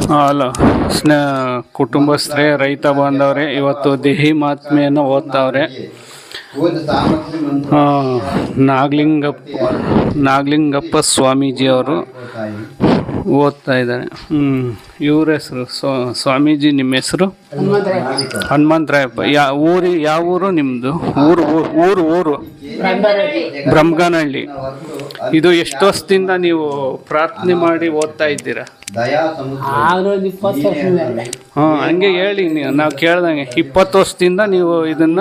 Hello ಸ್ನೇ ಕುಟುಂಬಸ್ಥರೇ ರೈತ ಬಾಂಧವರೇ ಇವತ್ತು ದೇಹಿ ಮಾತ್ಮೆಯನ್ನು ಓದ್ತಾವ್ರೆ. ನಾಗಲಿಂಗಪ್ಪ ನಾಗಲಿಂಗಪ್ಪ ಸ್ವಾಮೀಜಿ ಅವರು ಓದ್ತಾ ಇದ್ದಾರೆ. ಹ್ಞೂ ಇವ್ರ ಹೆಸರು ಸ್ವಾಮೀಜಿ ನಿಮ್ಮ ಹೆಸರು? ಹನುಮಂತರಾಯಪ್ಪ. ಯಾ ಊರಿ ಯಾವ ಊರು ನಿಮ್ಮದು ಊರು ಊರು ಊರು ಊರು. ಬ್ರಹ್ಮಗಾನಹಳ್ಳಿ ಇದು ಎಷ್ಟು ವರ್ಷದಿಂದ ನೀವು ಪ್ರಾರ್ಥನೆ ಮಾಡಿ ಓದ್ತಾ ಇದ್ದೀರಾ? ಹಾಂ ಹಂಗೆ ಹೇಳಿ ನೀವು. ನಾವು ಕೇಳ್ದಂಗೆ ಇಪ್ಪತ್ತು ವರ್ಷದಿಂದ ನೀವು ಇದನ್ನ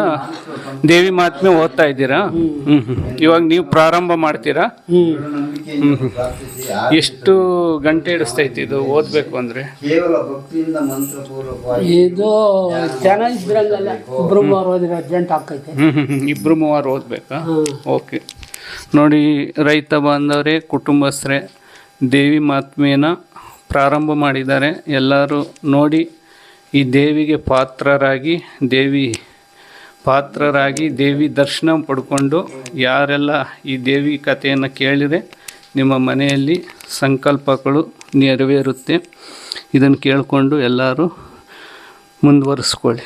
ದೇವಿ ಮಾತ್ಮೆ ಓದ್ತಾ ಇದ್ದೀರಾ? ಹ್ಮ್. ಹ್ಞೂ ಇವಾಗ ನೀವು ಪ್ರಾರಂಭ ಮಾಡ್ತೀರಾ? ಎಷ್ಟು ಗಂಟೆ ಹಿಡಿಸ್ತೈತಿ ಇದು ಓದ್ಬೇಕು ಅಂದ್ರೆ? ಇದು ಜನ ಇಬ್ರು ಅರ್ಜೆಂಟ್ ಮೂವರು ಓದಬೇಕಾ? ಓಕೆ. ನೋಡಿ, ರೈತ ಬಾಂಧವರೇ, ಕುಟುಂಬಸ್ಥರೇ, ದೇವಿ ಮಹಾತ್ಮೆಯನ್ನು ಪ್ರಾರಂಭ ಮಾಡಿದ್ದಾರೆ. ಎಲ್ಲರೂ ನೋಡಿ, ಈ ದೇವಿಗೆ ಪಾತ್ರರಾಗಿ, ದೇವಿ ಪಾತ್ರರಾಗಿ, ದೇವಿ ದರ್ಶನ ಪಡ್ಕೊಂಡು ಯಾರೆಲ್ಲ ಈ ದೇವಿ ಕಥೆಯನ್ನು ಕೇಳಿದರೆ ನಿಮ್ಮ ಮನೆಯಲ್ಲಿ ಸಂಕಲ್ಪಗಳು ನೆರವೇರುತ್ತೆ. ಇದನ್ನು ಕೇಳಿಕೊಂಡು ಎಲ್ಲರೂ ಮುಂದುವರಿಸ್ಕೊಳ್ಳಿ.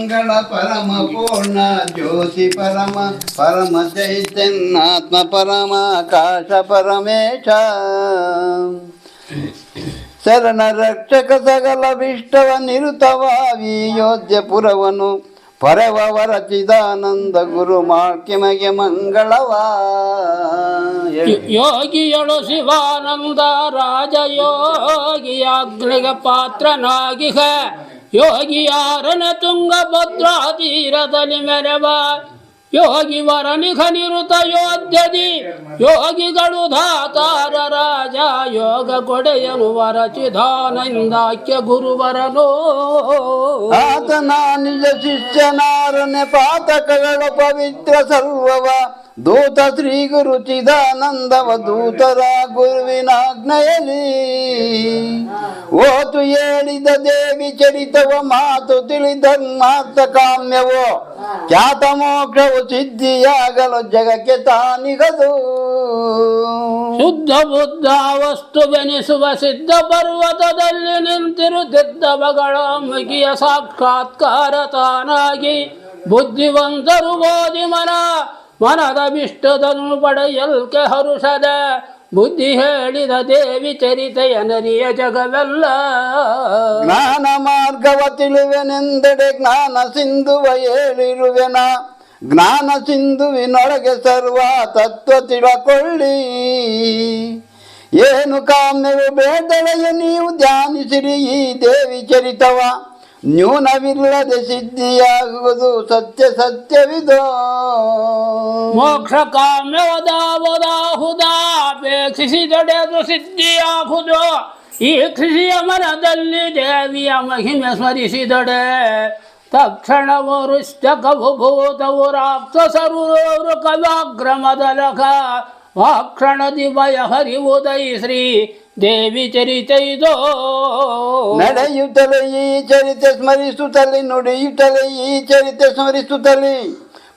ಮಂಗಳ ಪರಮ, ಪೂರ್ಣ ಜ್ಯೋತಿ ಪರಮ ಪರಮ ಚೈತನ್ಯಾತ್ಮ ಪರಮ, ಆಕಾಶ ಪರಮೇಶ. ಶರಣ ರಕ್ಷಕ ಸಗಲ ವಿಷ್ಟವ ನಿರುತವಾಗಿ ಯೋಧ್ಯ ಪುರವನು, ಪರವ ವರಚಿದಾನಂದ ಗುರು ಮಾಳ್ಕಿಮಗೆ ಮಂಗಳವ. ಯೋಗಿಯಳು ಶಿವಾನಂದ ರಾಜಯೋಗಿಯಾಗ್ನಿಗೆ ಪಾತ್ರನಾಗಿಹ ಯೋಗಿಯಾರನ ತುಂಗಭದ್ರಾ ತೀರದಲ್ಲಿ ಮೆರವ. ಯೋಗಿ ವರನಿಖ ನಿರುತ ಯೋಧ್ಯದಿ. ಯೋಗಿಗಳು ಧಾತಾರ ರಾಜ, ಯೋಗ ಕೊಡೆಯನು ವರಚಿದಾನಂದಾಖ್ಯ ಗುರುವರನೋ. ಆತನ ನಿಜ ಶಿಷ್ಯನಾರನೆ ಪಾತಕಗಳು ಪವಿತ್ರ ಸರ್ವವ. ದೂತ ಶ್ರೀ ಗುರು ಚಿದಾನಂದವ ದೂತರ ಗುರುವಿನಾಜ್ಞೆಯಲಿ ಓತು ಹೇಳಿದ ದೇವಿ ಚರಿತವ, ಮಾತು ತಿಳಿಧರ್ಮಾರ್ಥ ಕಾಮ್ಯವೋ, ಖ್ಯಾತ ಮೋಕ್ಷವು ಸಿದ್ಧಿಯಾಗಲು ಜಗಕ್ಕೆ ತಾನಿಗದು. ಶುದ್ಧ ಬುದ್ಧ ವಸ್ತುವೆನಿಸುವ ಸಿದ್ಧ ಪರ್ವತದಲ್ಲಿ ನಿಂತಿರುತ್ತಿದ್ದವಗಳ ಮುಗಿಯ ಸಾಕ್ಷಾತ್ಕಾರ ತಾನಾಗಿ ಬುದ್ಧಿವಂತರು ಬೋಧಿ ಮನ ಮನದ ವಿಷ್ಟದನ್ನು ಪಡೆಯಲ್ಕೆ ಹರುಷದ ಬುದ್ಧಿ ಹೇಳಿದ ದೇವಿ ಚರಿತೆಯ ನರಿಯ ಜಗವೆಲ್ಲ. ಜ್ಞಾನ ಮಾರ್ಗವ ತಿಳಿವೆನೆಂದೆಡೆ ಜ್ಞಾನ ಸಿಂಧುವ ಹೇಳಿರುವೆನ. ಜ್ಞಾನ ಸಿಂಧುವಿನೊಳಗೆ ಸರ್ವ ತತ್ವ ತಿಳಕೊಳ್ಳಿ. ಏನು ಕಾಮ್ಯವು ಬೇಡಳೆಯ ನೀವು ಧ್ಯಾನಿಸಿರಿ ಈ ದೇವಿ ಚರಿತವ. ನ್ಯೂನವಿಲ್ಲದೆ ಸಿದ್ಧಿಯಾಗುವುದು ಸತ್ಯ ಸತ್ಯವಿದೋ. ಮೋಕ್ಷ ಕಾಮ್ಯವದಾಹುದಾಹುದಾಪೇಕ್ಷಿಸಿದೊಡೆದು ಸಿದ್ಧಿಯಾಗುವುದು ಈ ಕೃಷಿಯ ಮನದಲ್ಲಿ ದೇವಿಯ ಮಹಿಮೆ ಸ್ಮರಿಸಿದೊಡೆ. ತಕ್ಷಣವು ರುಷ್ಟಕವು ಭೂತವು ರಾಕ್ಷಸರು ಕವ್ಯಾಗ್ರಮದಲಕ ವಾಕ್ಷಣದಿ ಭಯ ಹರಿವುದೈ ಶ್ರೀ ದೇವಿ ಚರಿತೈದೋ. ನಡೆಯುತ್ತಲೇ ಈ ಚರಿತೆ ಸ್ಮರಿಸುತ್ತಲೇ, ನುಡಿಯುತ್ತಲೇ ಈ ಚರಿತೆ ಸ್ಮರಿಸುತ್ತಲೇ,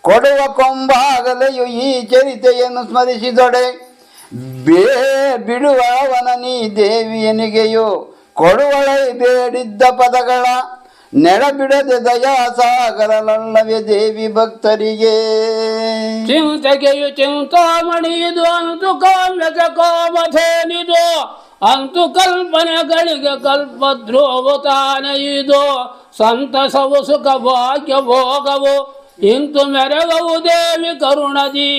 ಕೊಡುವ ಕೊಂಬಾಗಲೆಯು ಈ ಚರಿತೆಯನ್ನು ಸ್ಮರಿಸಿದೊಡೆ. ಬೇ ಬಿಡುವ ವನನಿ ನೀ ದೇವಿಯನಿಗೆಯೋ, ಕೊಡುವಳೆ ಬೇಡಿದ್ದ ಪದಗಳ ನೆಡ ಬಿಡದೆ ದಯಾ ದೇವಿ ಭಕ್ತರಿಗೆ. ಚಿಂತೆಗೆಯು ಚಿಂತಾಮಣಿದು ಅಂತು ಕಾಮ್ಯಕ ಕಾಮಧೇನಿದು ಅಂತು ಕಲ್ಪನೆಗಳಿಗೆ ಕಲ್ಪದ್ರೋವು ತಾನೇ ಇದು ಸಂತಸವು ಸುಖ ಭಾಗ್ಯ ಭೋಗವು ಇಂತು ಮೆರಗವು ದೇವಿ ಕರುಣದಿ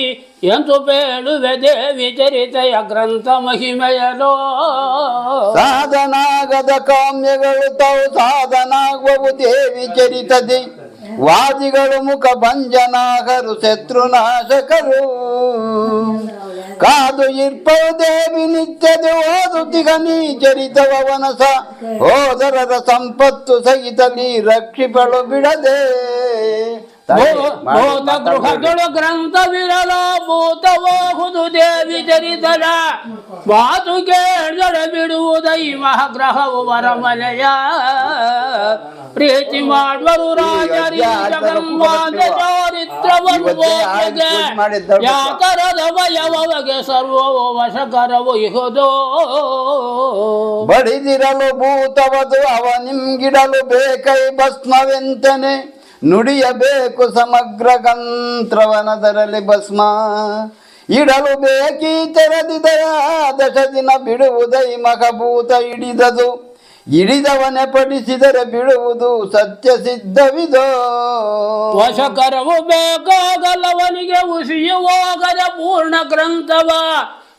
ಎಂತು ಬೇಳುವೆ ದೇವಿ ಚರಿತೆಯ ಗ್ರಂಥ ಮಹಿಮೆಯಲೋ ಸಾಧನಾಗದ ಕಾಮ್ಯಗಳು ತಾವು ಸಾಧನಾಗುವವು ದೇವಿ ಚರಿತದಿ ವಾದಿಗಳು ಮುಖ ಭಂಜನಾಗರು ಶತ್ರುನಾಶಕರು ಕಾದು ಇರ್ಪವು ದೇವಿ ನಿತ್ಯದ ಓದುತ್ತಿಗ ನೀ ಚರಿತವ ವನಸ. ಹೋದರರ ಸಂಪತ್ತು ನೀ ರಕ್ಷಿಪಳು ಬಿಡದೆ. ಗ್ರಂಥ ವಿರಲ ಭೂತವಾಹುದು ದೇವಿ ಚರಿತನ ಮಾತು ಕೇಳದ ಬಿಡುವುದೈ ಮಹಾಗ್ರಹವು ವರಮನೆಯ ಪ್ರೀತಿ ಮಾಡುವರು ರಾಜರಿ ಚಾರಿತ್ರವನ್ನು ಯಾತರದ ಭಯವಗೆ ಸರ್ವವು ವಶಕರವು ಇಹುದು ಬಡಿದಿರಲು ಭೂತವದು ಅವ ನಿಮ್ಗಿಡಲು ಬೇಕೈ ಭಸ್ಮವೆಂತನೆ. ನುಡಿಯಬೇಕು ಸಮಗ್ರ ಗಂತ್ರವನದರಲ್ಲಿ ಭಸ್ಮ. ಇಡಲು ಬೇಕೀ ತೆರೆದಿದಯ ದಶ ದಿನ ಬಿಡುವುದೈ ಮಗಭೂತ ಹಿಡಿದದು. ಹಿಡಿದವನೆ ಪಡಿಸಿದರೆ ಬಿಡುವುದು ಸತ್ಯ ಸಿದ್ಧವಿದೋ. ವಶಕರವು ಬೇಕಾಗಲವನಿಗೆ ಉಸಿಯುವಾಗದ ಪೂರ್ಣ ಗ್ರಂಥವ.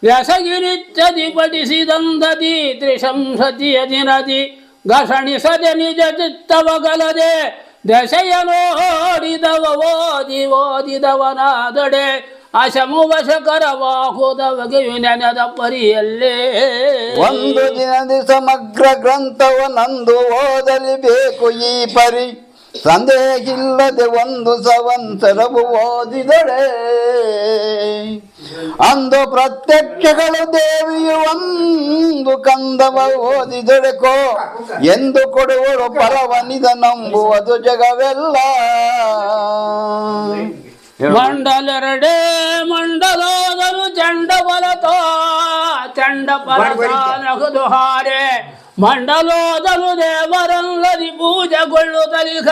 ವ್ಯಸಗಿರಿತ್ಯದಿ ಪಡಿಸಿದಂದದಿ ತ್ರಿಶಂಸತಿಯ ದಿನದಿ. ಘಸಣಿಸದೆ ನಿಜ ಚಿತ್ತವಗಲದೆ ದಶೆಯ ನೋಡಿದವ ಓದಿ, ಓದಿದವನಾದಡೆ. ಅಶಮು ವಶಕರವಾಹುದವಗೆ ನೆನೆದ ಪರಿಯಲ್ಲೇ. ಒಂದು ದಿನದಿ ಸಮಗ್ರ ಗ್ರಂಥವ ನಂದು ಓದಲಿ ಬೇಕು ಈ ಪರಿ. ಸಂದೇಹಿಲ್ಲದೆ ಒಂದು ಸವಂತರವು ಓದಿದಳೆ. ಅಂದು ಪ್ರತ್ಯಕ್ಷಗಳು ದೇವಿಯು ಒಂದು ಕಂದವ ಓದಿದೊಡೆಕೋ ಎಂದು ಕೊಡುವಳು ಫಲವನಿದ ನಂಬುವುದು ಜಗವೆಲ್ಲ. ಮಂಡಲೆರಡೇ ಮಂಡಲೋದರು ಚಂಡ ಬಲತೋ ಚಂಡ ಪರಸಾನಗದು ಹಾರೆ. ಮಂಡಲೋದರು ದೇವರಲ್ಲದಿ ಪೂಜೆಗೊಳ್ಳುತ್ತಲಿಗ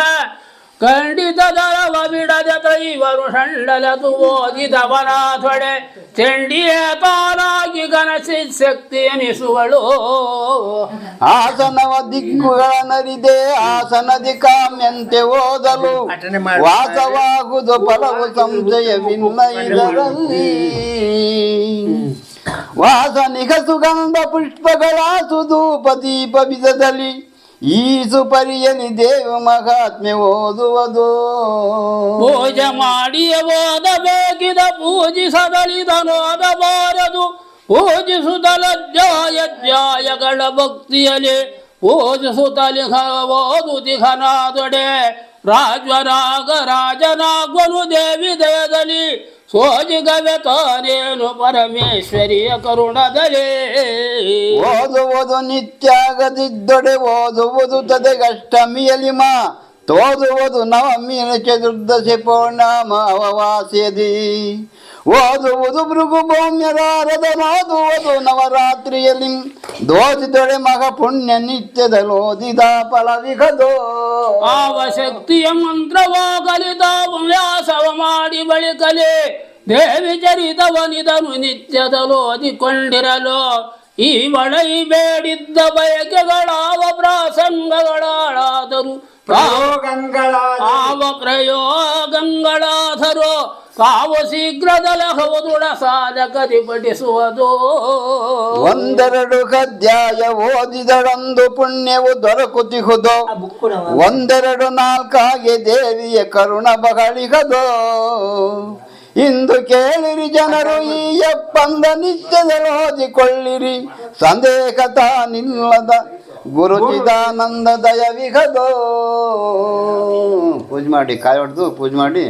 ಖಂಡಿತ ದರವ ಬಿಡದ ದೈವರು ಷಂಡಲದು ಓದಿದವನ ತೊಡೆ ಚಂಡಿಯ ತಾನಾಗಿ ಗಣಸಿ ಶಕ್ತಿ ಎನಿಸುವಳು. ಆಸನವ ದಿಕ್ಕುಗಳ ನರಿದೆ ಆಸನದಿ ಕಾಮ್ಯಂತೆ ಓದಲು. ವಾಸವಾಗುವುದು ಫಲವು ಸಂಶಯವಿಲ್ಲ ಇದರಲ್ಲಿ ವಾಸನಿಗ ಸುಗಂಧ ಪುಷ್ಪಗಳ ಸುಧೂಪ ದೀಪ ಬಿದದಲ್ಲಿ ಈ ಸುಪರಿಯಲಿ ದೇವ ಮಹಾತ್ಮೆ ಓದುವುದು. ಪೂಜ ಮಾಡಿಯ ಓದಬೇಕಿದ ಪೂಜಿಸದಲಿದನೋದಬಾರದು ಪೂಜಿಸುತ್ತಲಧ್ಯಾಯ ಧ್ಯಾಯಗಳ ಭಕ್ತಿಯಲ್ಲಿ ಪೂಜಿಸುತ್ತಲಿ ಓದು ದಿಘನಾದೊಡೆ ರಾಜ್ವರಾಗ ರಾಜನಾಗ್ವನು ದೇವಿ ದಯದಲ್ಲಿ ಸೋಜಿಗವೆ ತಾನೇನು ಪರಮೇಶ್ವರಿಯ ಕರುಣದಲ್ಲಿ ಓದುವುದು ನಿತ್ಯಾಗದಿದ್ದೊಡೆ ಓದುವುದು ತದೆಗಷ್ಟಮಿಯಲಿ ಮಾ. ತೋದುವುದು ನವಮೀನ ಚತುರ್ದಶಿ ಪೌರ್ಣಮಾವಾಸ್ಯದಿ ಓದುವುದು ಭೃಗು ಭೌಮ್ಯರಾರದ ಓದುವುದು ನವರಾತ್ರಿಯಲ್ಲಿ ದೋದಿದೊಡೆ ಮಗ ಪುಣ್ಯ ನಿತ್ಯದ ಓದಿದ ಫಲವಿಗದೋ. ಆವ ಶಕ್ತಿಯ ಮಂತ್ರವಾಗಲಿದ ವ್ಯಾಸವ ಮಾಡಿ ಬಳಿಕಲೆ ದೇವಿ ಚರಿತವನಿದನು ನಿತ್ಯದಲು ಓದಿಕೊಂಡಿರಲು. ಈ ಬಳೈ ಬೇಡಿದ್ದ ಬಯಕೆಗಳಾವ ಪ್ರಾಸಂಗಗಳಾಳಾದರು. ಆವ ಪ್ರಯೋಗಂಗಳಾಧರೋ ತಾವು ಶೀಘ್ರದಲ ಸಾಧಕ ಸಾಧಕದಿ ಪಠಿಸುವುದು ಒಂದೆರಡು ಗದ್ಯಾಯ ಓದಿದಳೊಂದು ಪುಣ್ಯವು ದೊರಕುತಿಹುದು. ಒಂದೆರಡು ನಾಲ್ಕಾಗೆ ದೇವಿಯ ಕರುಣ ಬಗಳಿಗದು ಇಂದು ಕೇಳಿರಿ ಜನರು ಈ ಎಪ್ಪಂದ ನಿತ್ಯದಲ್ಲಿ ಓದಿಕೊಳ್ಳಿರಿ. ಸಂದೇಹ ತಾನಿಲ್ಲದ ಗುರುಚಿದಾನಂದ ದಯವಿಗದೋ. ಪೂಜೆ ಮಾಡಿ ಕಾಯಿ ಹೊಡೆದು ಪೂಜೆ ಮಾಡಿ.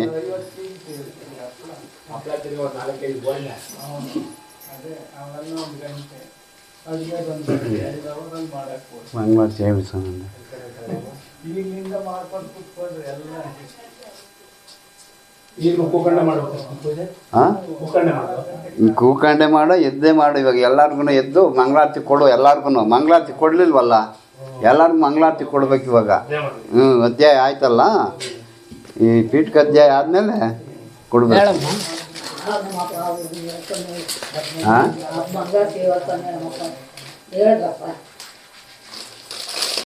ಹಂಗೆ ಮಾಡಿ ಸೇವಿಸೋಣ ಕೂಕಂಡೆ ಮಾಡು ಎದ್ದೇ ಮಾಡು ಇವಾಗ. ಎಲ್ಲರಿಗೂ ಎದ್ದು ಮಂಗಳಾರತಿ ಕೊಡು ಎಲ್ಲಾರ್ಗು ಮಂಗಳಾರತಿ ಕೊಡ್ಲಿಲ್ವಲ್ಲ? ಎಲ್ಲಾರ್ಗು ಮಂಗಳಾರತಿ ಕೊಡ್ಬೇಕು ಇವಾಗ. ಹ್ಞೂ ಅಧ್ಯಾಯ ಆಯ್ತಲ್ಲ? ಈ ಪೀಠಕ್ಕೆ ಅಧ್ಯಾಯ ಆದಮೇಲೆ ಕೊಡ್ಬೇಕು. ಹಾಂ